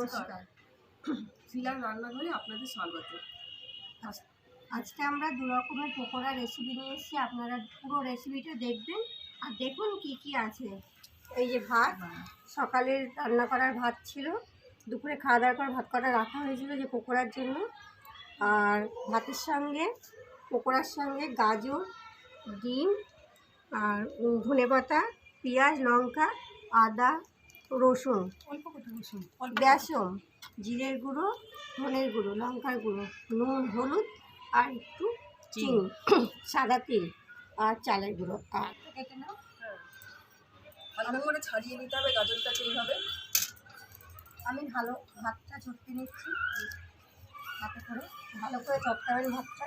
নমস্কার। শিলার রান্নাঘরে আপনাদের স্বাগত। আজ- আজকে আমরা দু রকমের পকোড়া রেসিপি নিয়ে এসেছি। আপনারা পুরো রেসিপিটা দেখবেন। আর দেখুন কি কি আছে। এই যে ভাত সকালের রান্না করার ভাত ছিল। দুপুরে খাওয়া দাওয়ার পর ভাত করা রাখা হয়েছিল যে পকোড়ার জন্য। আর ভাতের সঙ্গে, পকোড়ার সঙ্গে গাজর, ডিম, আর ধনে পাতা পেঁয়াজ, লঙ্কা, আদা রসুন অল্প রসুন বেসন জিরের গুঁড়ো ধনের গুঁড়ো লঙ্কার গুঁড়ো নুন হলুদ আর একটু চিনি। সাদা তিল আর চালের গুঁড়ো। আর ভালো করে ছাড়িয়ে নিতে হবে গাজরটাকে এইভাবে আমি ভালো ভাতটা চটকে নিচ্ছি। হাতে করে ভালো করে চটকাবেন ভাতটা।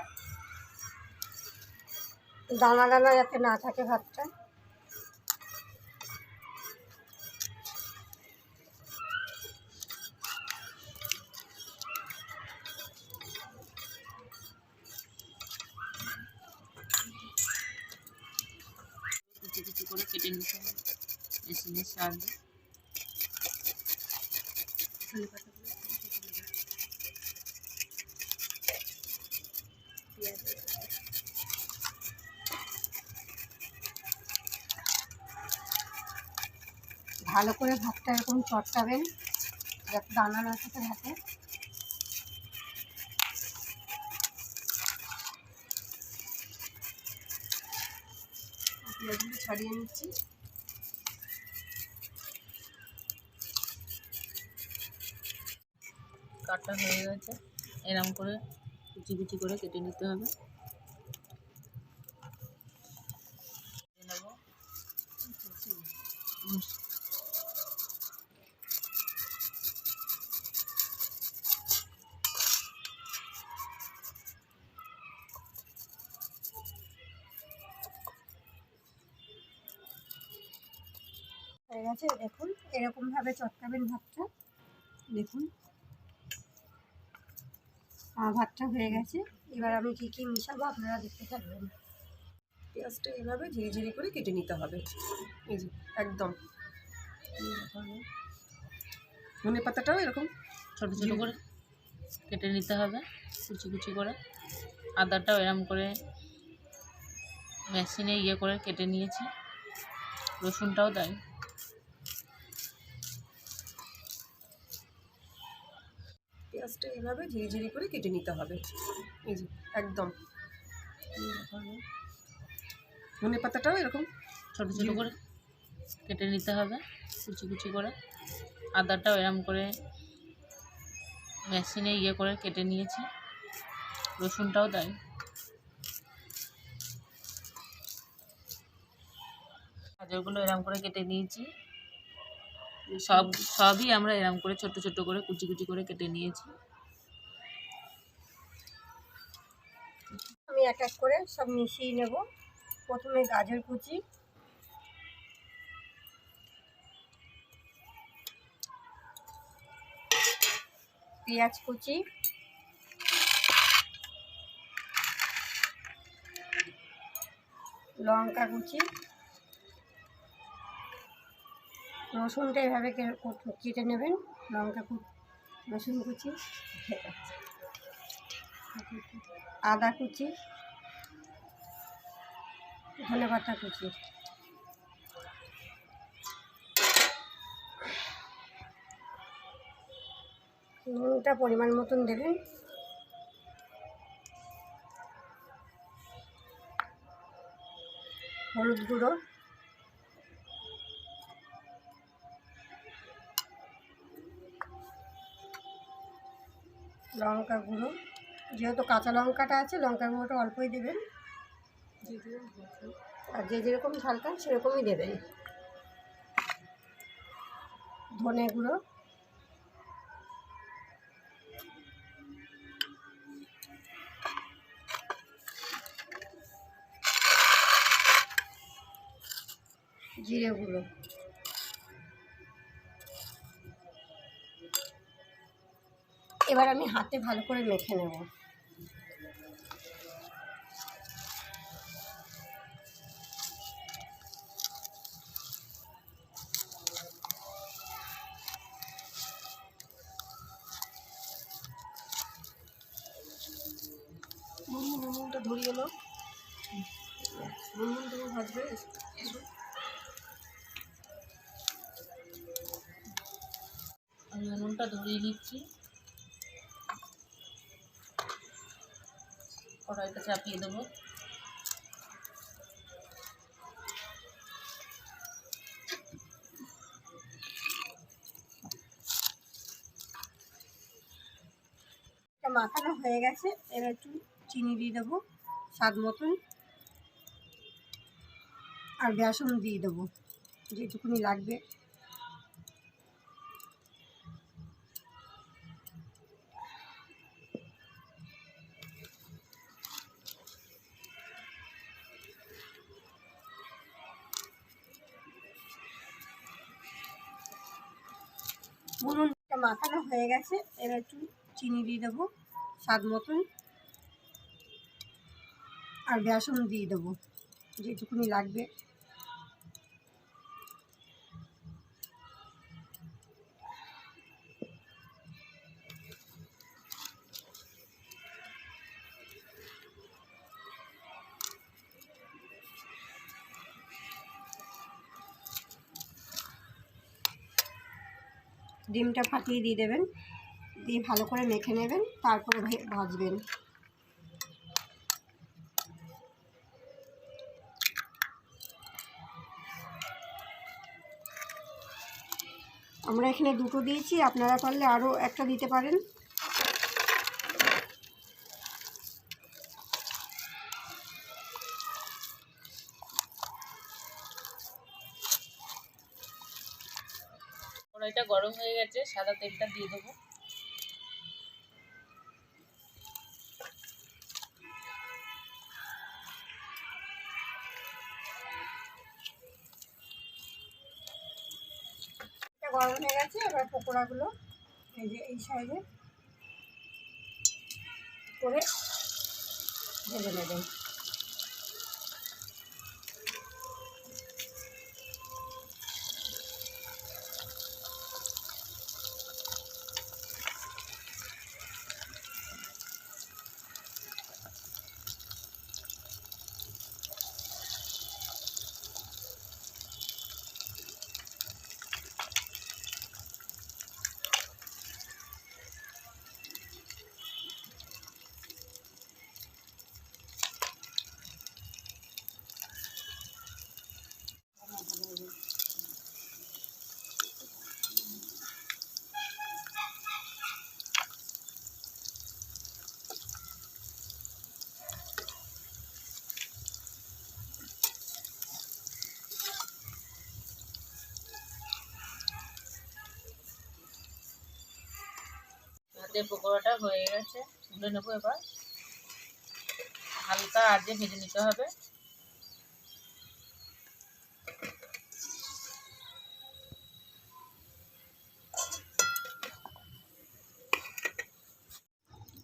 দানা দানা যাতে না থাকে ভাতটা। করে কেটে নিতে হবে। মেশিনের সাহায্যে ভালো করে ভাতটা এরকম চটকাবেন। যাতে দানা না থাকে। ভাতে পেঁয়াজগুলো ছাড়িয়ে নিচ্ছি। কাটা হয়ে গেছে। এরম করে কুচি কুচি করে কেটে নিতে হবে। হয়ে গেছে, দেখুন এরকমভাবে চটকাবেন ভাতটা। দেখুন। আমার ভাতটা হয়ে গেছে। এবার আমি কী কী মিশাবো আপনারা দেখতে থাকবেন। পেঁয়াজটা এইভাবে ঝিরি ঝিরি করে কেটে নিতে হবে। এই যে, একদম। ধনে পাতাটাও এরকম ছোট ছোট করে কেটে নিতে হবে, কুচি কুচি করে। আদাটাও এরম করে মেশিনে ইয়ে করে কেটে নিয়েছি। রসুনটাও তাই পেঁয়াজটা এইভাবে ঝিরি ঝিরি করে কেটে নিতে হবে। এই যে একদম। ধনে পাতাটাও এরকম ছোট ছোট করে কেটে নিতে হবে কুচি কুচি করে। আদাটাও এরম করে মেশিনে ইয়ে করে কেটে নিয়েছি। রসুনটাও তাই। গাজরগুলো এরম করে কেটে নিয়েছি। সব সবই আমরা এরম করে ছোট ছোট করে কুচি কুচি করে কেটে নিয়েছি। এক এক করে সব মিশিয়ে নেব। প্রথমে গাজর কুচি। পেঁয়াজ কুচি। লঙ্কা কুচি। রসুনটা এভাবে কেটে নেবেন। লঙ্কা কুচি রসুন কুচি। আদা কুচি। ধনে পাতা কুচি। নুনটা পরিমাণ মতন দেবেন। হলুদ গুঁড়ো। লঙ্কা গুঁড়ো। যেহেতু কাঁচা লঙ্কাটা আছে লঙ্কা গুঁড়োটা অল্পই দেবেন। আর যে যেরকম ঝাল খান সেরকমই দেবেন। ধনে গুঁড়ো। জিরে গুঁড়ো। এবার আমি হাতে ভালো করে মেখে নেব। মুনমুন তুমি ভাজবে আমি উনুনটা ধরিয়ে নিচ্ছি। কড়াইটা চাপিয়ে দেবো। মাখানো হয়ে গেছে, এবার একটু চিনি দিয়ে দেবো, স্বাদ মতন। আর বেসন দিয়ে দেবো, যেটুকুনি লাগবে। বলুন এটা মাখানো হয়ে গেছে, এবার একটু চিনি দিয়ে দেবো স্বাদ মতন। আর বেসন দিয়ে দেবো, যেটুকুনি লাগবে। ডিমটা ফাটিয়ে দিয়ে দেবেন। দিয়ে ভালো করে মেখে নেবেন, তারপরে ভাজবেন। আমরা এখানে দুটো দিয়েছি, আপনারা পারলে আরও একটা দিতে পারেন। কড়াইটা গরম হয়ে গেছে, সাদা তেলটা দিয়ে দেবো। এটা গরম হয়ে গেছে, এবার পকোড়াগুলো এই যে, এই সাইডে করে ভেজে নেবেন হাতের পকোড়াটা হয়ে গেছে তুলে নেব এবার। হালকা আজে ভেজে নিতে হবে।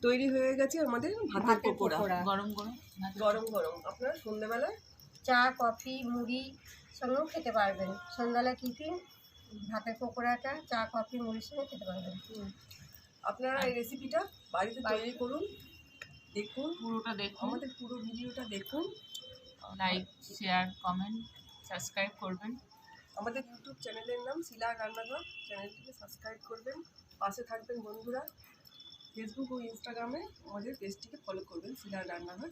তৈরি হয়ে গেছে আমাদের ভাতের পকোড়া। গরম গরম। গরম গরম। আপনারা সন্ধ্যেবেলায় চা কফি মুড়ি সঙ্গেও খেতে পারবেন। সন্ধ্যাবেলা টিফিন ভাতের পকোড়াটা চা কফি মুড়ির সঙ্গে খেতে পারবেন। আপনারা এই রেসিপিটা বাড়িতে তৈরি করুন দেখুন পুরোটা দেখুন। আমাদের পুরো ভিডিওটা দেখুন। লাইক শেয়ার কমেন্ট সাবস্ক্রাইব করবেন। আমাদের ইউটিউব চ্যানেলের নাম শিলা রান্নাঘর। চ্যানেলটিকে সাবস্ক্রাইব করবেন। পাশে থাকবেন বন্ধুরা। ফেসবুক ও ইনস্টাগ্রামে আমাদের পেজটিকে ফলো করবেন শিলা রান্নাঘর।